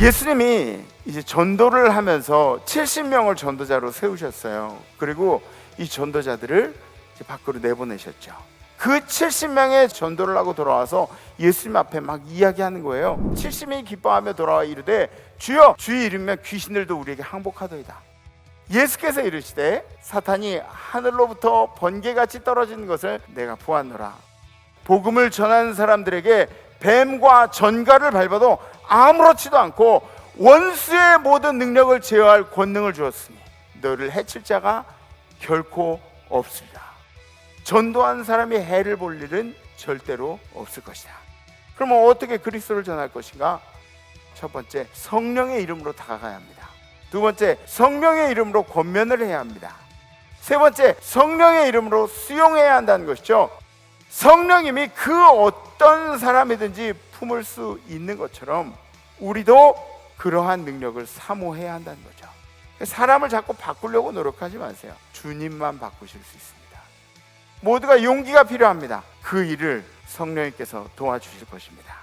예수님이 이제 전도를 하면서 70명을 전도자로 세우셨어요. 그리고 이 전도자들을 밖으로 내보내셨죠. 그 70명의 전도를 하고 돌아와서 예수님 앞에 막 이야기하는 거예요. 70명이 기뻐하며 돌아와 이르되 주여 주의 이름이면 귀신들도 우리에게 항복하더이다. 예수께서 이르시되 사탄이 하늘로부터 번개같이 떨어지는 것을 내가 보았노라. 복음을 전하는 사람들에게 뱀과 전갈을 밟아도 아무렇지도 않고 원수의 모든 능력을 제어할 권능을 주었으니 너를 해칠 자가 결코 없으리라. 전도한 사람이 해를 볼 일은 절대로 없을 것이다. 그러면 어떻게 그리스도를 전할 것인가? 첫 번째, 성령의 이름으로 다가가야 합니다. 두 번째, 성령의 이름으로 권면을 해야 합니다. 세 번째, 성령의 이름으로 수용해야 한다는 것이죠. 성령님이 그 어떤 사람이든지 품을 수 있는 것처럼 우리도 그러한 능력을 사모해야 한다는 거죠. 사람을 자꾸 바꾸려고 노력하지 마세요. 주님만 바꾸실 수 있습니다. 모두가 용기가 필요합니다. 그 일을 성령님께서 도와주실 것입니다.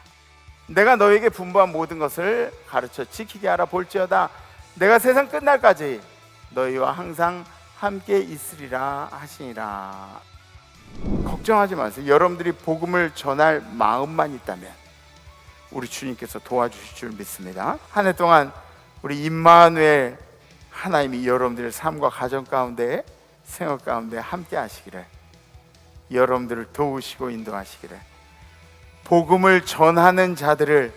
내가 너에게 분부한 모든 것을 가르쳐 지키게 하라 볼지어다 내가 세상 끝날까지 너희와 항상 함께 있으리라 하시니라. 걱정하지 마세요. 여러분들이 복음을 전할 마음만 있다면 우리 주님께서 도와주실 줄 믿습니다. 한 해 동안 우리 임마누엘 하나님이 여러분들의 삶과 가정 가운데 생활 가운데 함께 하시기를 여러분들을 도우시고 인도하시기를 복음을 전하는 자들을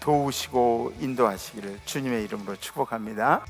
도우시고 인도하시기를 주님의 이름으로 축복합니다.